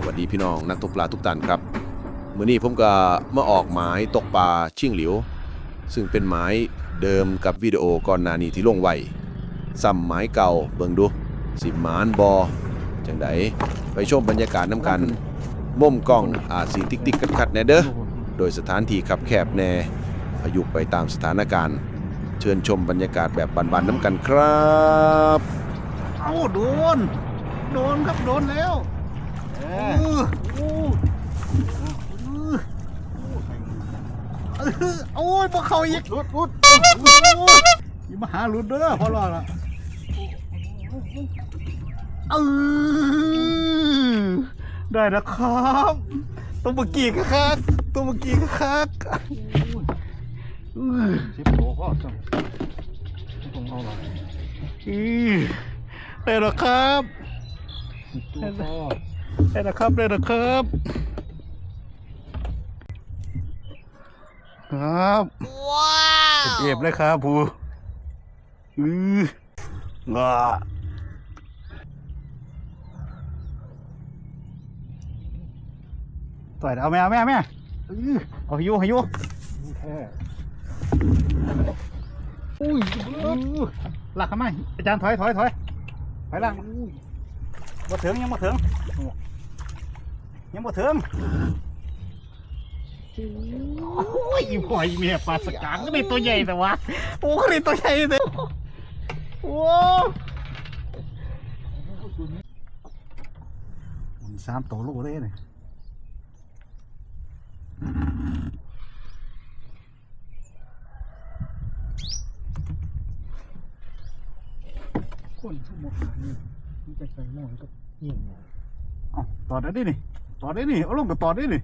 สวัสดีพี่น้องนักตกปลาทุกท่านครับมื้อนี้ผมก็มาออกหมายตกปลาชิ่งหลิว ซึ่งเป็นหมายเดิมกับวิดีโอก่อนหน้านี้ที่ลงไว้ซ้ำหมายเก่าเบิ่งดู สิหมานบอจังไดไปชมบรรยากาศน้ำกันมุมกล้องอาจสีติ๊กติ๊กกัดขัดๆแน่เด้อโดยสถานที่ขับแคบแน่พยุกไปตามสถานการณ์ เชิญชมบรรยากาศแบบบันๆน้ำกันครับ เอาโดน โดนครับโดนแล้ว โอ้ยพวกเขาอีกรุดรุดอย่มาหารุดเด้อพอรอดละเออได้แล้วครับตัวเมื่อกี้ก็คักตัวเมื่อกี้ก็คักสิบโลพ่อจังต้องเอาหน่อยอือได้แล้วครับได้แล้ว ได้แล้วครับได้แล้วครับครับว้าวเก็บเลยครับผูอืองาต่อยเอาแม่เอาแม่เอาแม่อื้อเอาให้อยูให้อยูแท้อุ้ยอื้อหลักทำไมอาจารย์ถอยถอยถอยถอยหลังมาถึงยังมาถึง ยังมาถึงโอ้ยหอยเมียปลาสกางก็ได้ตัวใหญ่แต่วะโอ้ก็ได้ตัวใหญ่เลยโอ้มันสามตัวลูกเลยเนี่ยคนชั่วโมงนี่มันจะใส่หม้อก็ยิ่งอ๋อต่อได้ดินี่ ต่อได้นี่เอาลงกับต่อได้นี่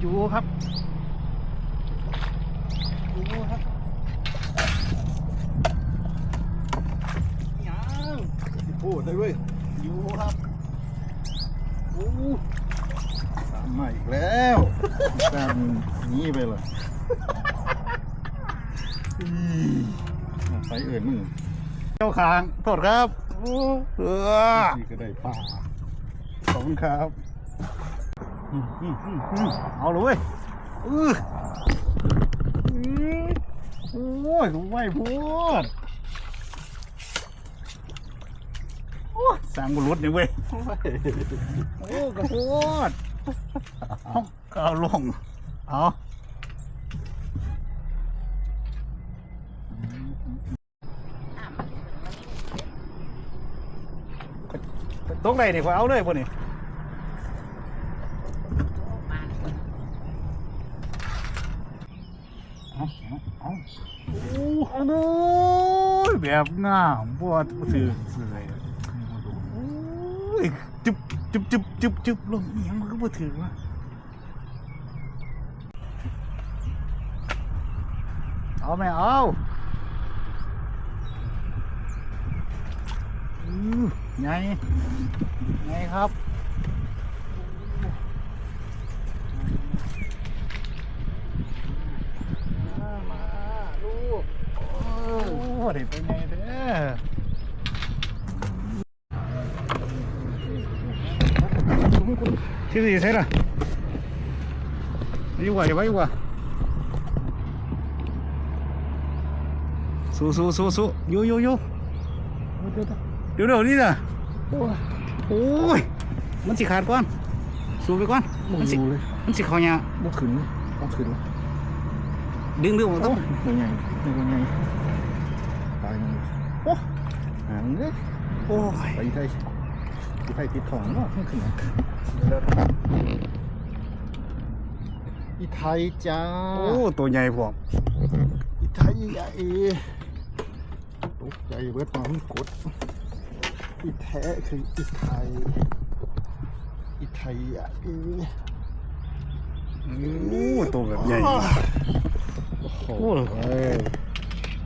อยู่ครับอยู่ครับยังพูดได้เว้ยอยู่ครับโอ้ตามมาอีกแล้วตามหนี้ไปเลยอืมไปเอื่นมึงเจ้าคางโทษครับโอ้ เออนี่ก็ได้ป่าขอบคุณครับเอาเลยเว้ยอืออโอ้ยไม่พูดสั่งบุรุษนี่เว้ย โอ้กระโดดเอาก็เอาลง เอา ตรงไหนนี่ขอยเอาเลยพวกนี้เอาเอาเอาโอ้ยแบบงามบวดถือเสื่อยโอ้ยจุบจุบจุบจุบจุบลงเอียงมันก็บ่ถือวะเอาไหมเอาอือ ไงไงครับมามาลูกโอ้เด็กเป็นไงเด้อที่สี่ใช่ละอยู่กว่าอยู่กว่าอยู่กว่าสู้สู้สู้สู้อยู่อยู่อยู่ เดี๋ยวเดี๋ยวนี่นะโอ้ยมันสิขาดก่อนสู้ไปก่อนมันสิมันสิเขาเนี่ยบ่ขึ้นบ่ขึ้นดึงดึงออกต้องยังไงยังไงตายมันโอ้หางเด้โอ้ยไปไทยไปไทยติดของเนาะไม่ขึ้นอีไทยจ้าโอ้ตัวใหญ่พวกอีไทยใหญ่ตกใจเบิดมามันกด อีแท้คืออีไทยอีไทยใหญ่โอ้ตัวแบบใหญ่โอ้โห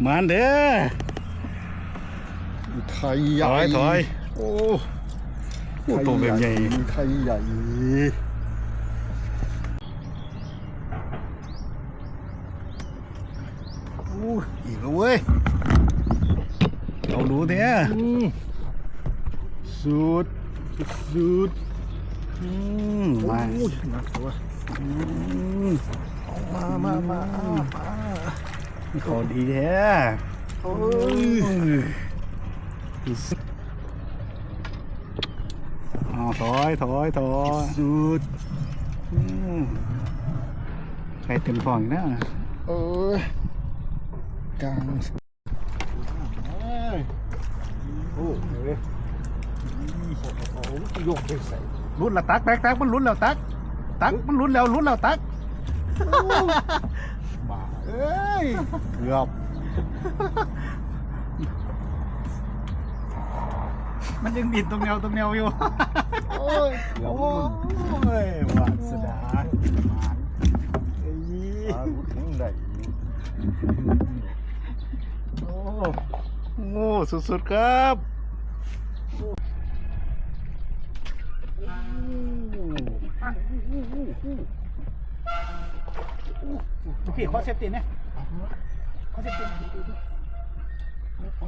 มันเด้ออีไทยใหญ่ถอยถอยโอ้โอ้ตัวแบบใหญ่อีไทยใหญ่อ้อีกแล้วเว้ยเอาดูเด้ออืม สุดสุดอืมมาโอ้ยหนักตัวอืมมามามามาขอดีแท้โอ้ยอ๋อถอยถอยถอยสุดอืมใครเต็มท้องอีกนะเอ้ยกลางเอ้ยโอ้เฮ้ย โอ้โหโยกไปใส่ลุ้นละตักตักตักมันลุ้นแล้วตัก ตักมันลุ้นแล้วลุ้นแล้วตักบ้าเอ้ยเกือบมันยังบิดตรงแนวตรงแนวอยู่ โอ้ยโอ้โอ้ยยวาสนาเอ้ยปลาลุดถึงไหนโอ้โง่สุดๆครับ พี่ขอเซฟตี้เนี่ยขอเซฟตี้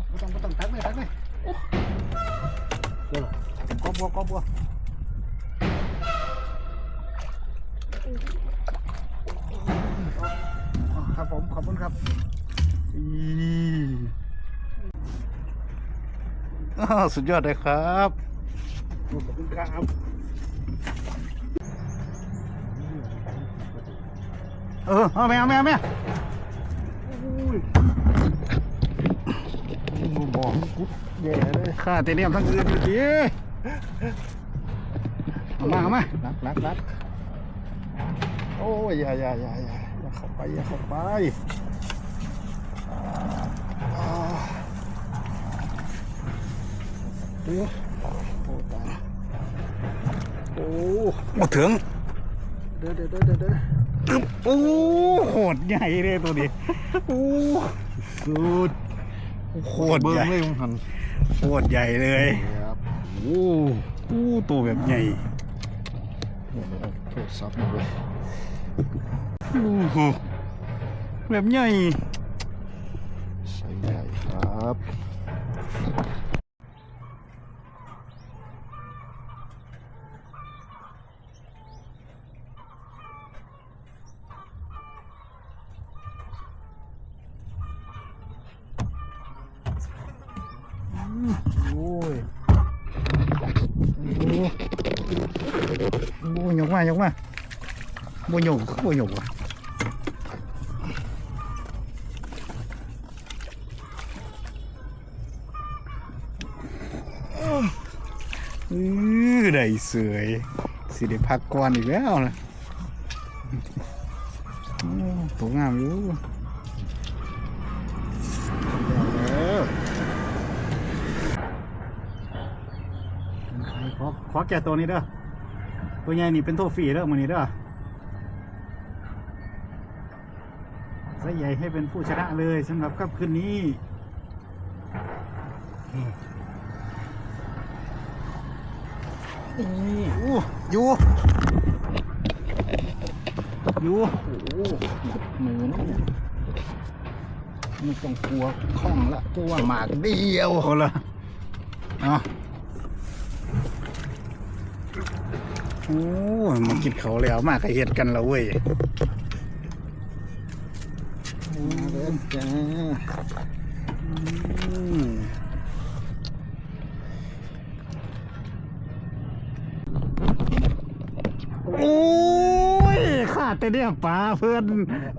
ไม่ต้องไม่ต้องตักเลยตักเลยกอบัวกอบัวครับผมขอบคุณครับอีอ้าวสุดยอดเลยครับขอบคุณครับ เออเอาแม่เอาแม่เอาแม่มึงบอกให้กูแย่เลยข้าแต่เรียมทั้งคืนอยู่ดีเอามาเอามานักนักนักโอ้ยอย่าอย่าอย่าอย่าอย่าเข้าไปอย่าเข้าไปอ่าโอ้โอ้ตายโอ้มาถึงเดี๋ยวเดี๋ยวเดี๋ยวเดี๋ยวเดี๋ยว โอ้โหดใหญ่เลยตัวนี้โอ้สุดโคตรเบิ้งใหญ่เลยมึงหันโคตรใหญ่เลยครับโอ้โหตัวแบบใหญ่เดี๋ยวเอาโทรศัพท์มาเลยโอ้โหแบบใหญ่ใส่ใหญ่ครับ โอ้ยกมายกมาโบยกโบยกว่ะอือได้เสยสิได้พักก่อนอีกแล้วนะตัวงามอยู่ขอขอแก่ตัวนี้เด้อ ตัวใหญ่นี่เป็นโทฟี่เด้อมันนี้เด้อไซส์ใหญ่ให้เป็นผู้ชนะเลยสำหรับค่ำคืนนี้นี่โอ้อยู่อยู่โอ้โหมือนี่ไม่ต้องกลัวคล่องละกลัวหมากเดียวคนละเนาะ โอ้ยมากินเขาแล้วมากระเฮ็ดกันแล้วเว้ยมาแล้วจ้าโอ้ยข้าแต่เนี่ยปลาเพื่อน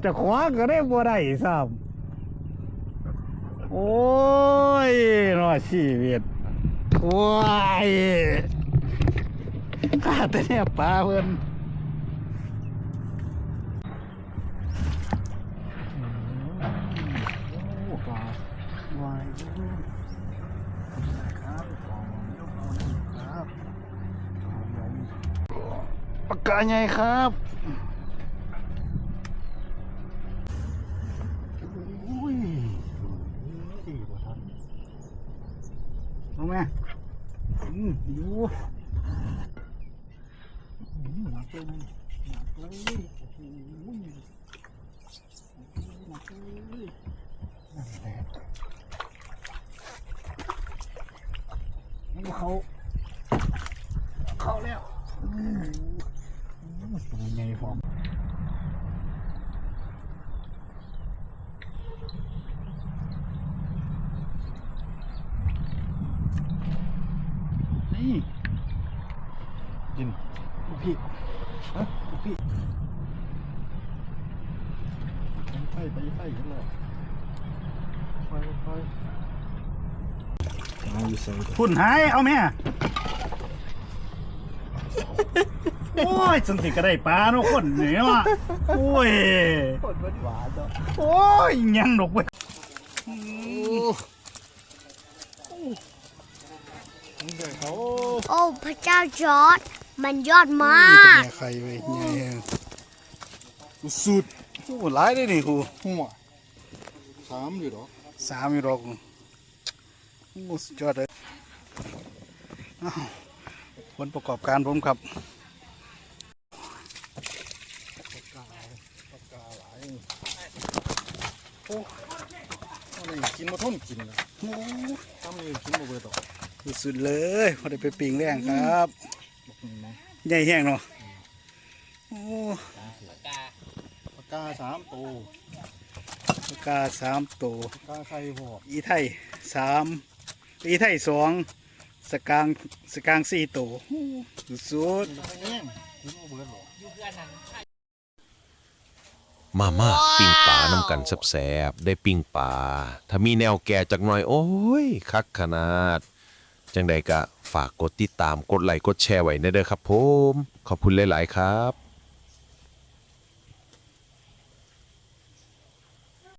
จะขวาก็ได้บ่ได้ซ้ำโอ้ยรอดชีวิตว้าย ข้าแต่เนี่ยปลาเพื่อนโอ้ปลาวายครับครับปากกาใหญ่ครับอุ้ยดีกว่าท่านเอาไหมอืมอยู่ กลึงหนักเลยโอ้โหหนักเลยนั่นแหละนี่เขา เขาแล้วตัวใหญ่พร้อม พุ่นหายเอาแม่ โอ้ยสันติก็ได้ปลาเนาะคนเหนียว่ะโอ้ยคนหวานๆเนาะโอ้ยยังดอกเว้ยโอ้พระเจ้าจอร์ดมันยอดมานี่จะกแม่ใครเว้ยเนี่ยสุดโอ้หลายเลยนี่ครูหัวสามอยู่หรอ สามอยู่ดอกโอ้สุดยอดเลยอ้าวผลประกอบการผมครับอันนี้กินมาทนกินนะทำนี่กินมาเบิดหรอกสุดๆเลยพอได้ไปปิงแรงครับใหญ่แห้งเนาะโอ้ปากกาสามตัวปากกาสามตัวปากกาไข่หอกอีไทยสามอีไทยสองสกางสกางสี่ตัวสุดกินไปแง่งกินมาเบิดหรอมามาปิ้งปลาน้ำกันแสบๆได้ปิ้งปลาถ้ามีแนวแก่จักหน่อย โอ้ย คักขนาด จังใดก็ฝากกดติดตามกดไลค์กดแชร์ไว้ในเด้อครับผม ขอบคุณหลาย ๆ ครับ